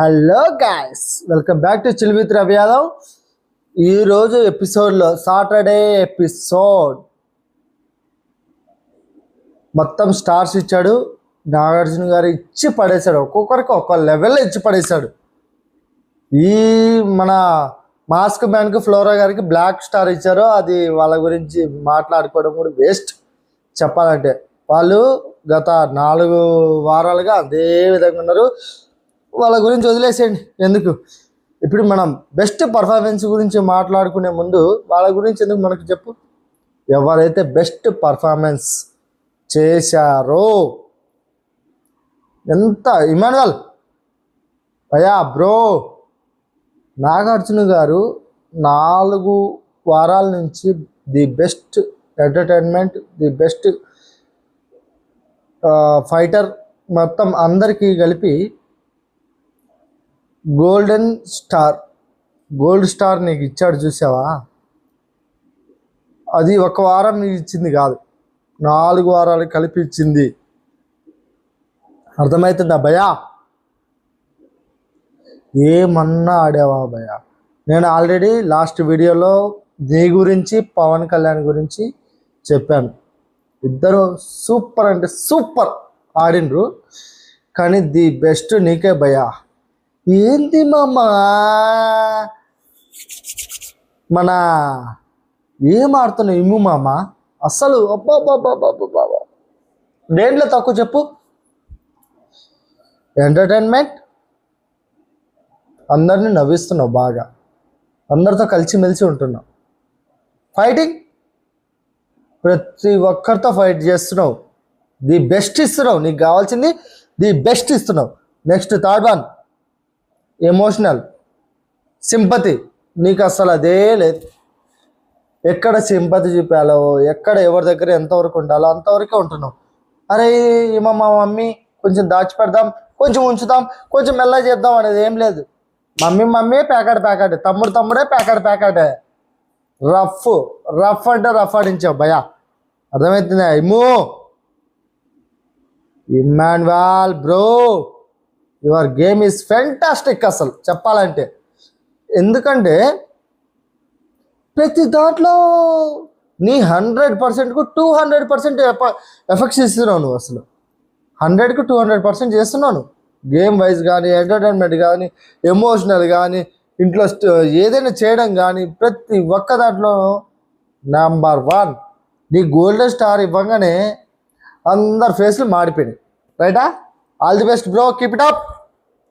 Hello guys welcome back to chill with Ravi Yadav. ఈరోజు ఎపిసోడ్లో Saturday episode. మొత్తం stars ఇచ్చాడు నాగార్జున గారు ఇచ్చి పడేశాడు ఒక్కొక్కరికి ఒక్క లెవెల్లో ఇచ్చి పడేశాడు. ఈ మన మాస్క్ మ్యాన్కి ఫ్లోరా గారికి బ్లాక్ స్టార్ ఇచ్చారు అది వాళ్ళ గురించి మాట్లాడుకోవడం కూడా వేస్ట్. చెప్పాలంటే వాళ్ళు గత నాలుగు వారాలుగా అదే విధంగా ఉన్నారు. వాళ్ళ గురించి వదిలేసేయండి. ఎందుకు? ఇప్పుడు మనం బెస్ట్ పర్ఫార్మెన్స్ గురించి మాట్లాడుకునే ముందు వాళ్ళ గురించి ఎందుకు మనకు చెప్పు? ఎవరైతే బెస్ట్ పర్ఫార్మెన్స్ చేశారో. ఎంత? ఇమానువల్ అయ్యా బ్రో నాగార్జున గారు నాలుగు వారాల నుంచి the best entertainment the best fighter మొత్తం అందరికీ కలిపి గోల్డెన్ స్టార్. గోల్డ్ స్టార్ నీకు ఇచ్చాడు చూసావా? అది ఒక వారం నీకు ఇచ్చింది కాదు. నాలుగు వారాలు కలిపి ఇచ్చింది. అర్థమవుతుందా భయా ఏమన్నా ఆడావా భయా నేను ఆల్రెడీ లాస్ట్ వీడియోలో నీ గురించి పవన్ కళ్యాణ్ గురించి చెప్పాను. ఇద్దరు సూపర్ అంటే సూపర్ ఆడిండ్రు. కానీ ది బెస్ట్ నీకే భయా ఏంది మామ? మన ఏం ఆడుతున్నావు ఇమ్ము మామ? అస్సలు అబ్బాబ్బాబ్బాబ్బా దేంట్లో తక్కువ చెప్పు. ఎంటర్టైన్మెంట్ అందరిని నవ్విస్తున్నావు బాగా. అందరితో కలిసిమెలిసి ఉంటున్నావు. ఫైటింగ్ ప్రతి ఒక్కరితో ఫైట్ చేస్తున్నావు. ది బెస్ట్ ఇస్తున్నావు. నీకు కావాల్సింది ది బెస్ట్ ఇస్తున్నావు. Next third one emotional. Sympathy. నీకు అసలు అదే లేదు. ఎక్కడ సింపతి చూపాలో ఎక్కడ ఎవరి దగ్గర ఎంతవరకు ఉండాలో అంతవరకే ఉంటున్నావు. అరే ఏమో మా మమ్మీ కొంచెం దాచిపెడదాం కొంచెం ఉంచుదాం కొంచెం మెల్ల చేద్దాం అనేది ఏం లేదు. Mummy mummy packet packet. తమ్ముడు తమ్ముడే ప్యాకెట్ ప్యాకెట్. రఫ్ రఫ్ అంటే రఫ్ ఆడించావు భయా అర్థమవుతుందా Immu. Immanuel bro. Your game is fantastic అసలు చెప్పాలంటే. ఎందుకంటే ప్రతి దాంట్లో నీ హండ్రెడ్ పర్సెంట్కు టూ హండ్రెడ్ పర్సెంట్ ఎఫెక్ట్స్ ఇస్తున్నావు నువ్వు అసలు. హండ్రెడ్కి టూ హండ్రెడ్ పర్సెంట్ చేస్తున్నాను గేమ్ వైజ్ కానీ ఎంటర్టైన్మెంట్ కానీ ఎమోషనల్ కానీ ఇంట్లో ఏదైనా చేయడం కానీ ప్రతి ఒక్క దాంట్లో నెంబర్ వన్. నీ గోల్డెన్ స్టార్ ఇవ్వగానే అందరి ఫేస్లు మాడిపోయినాయి. రైటా? All the best bro keep it up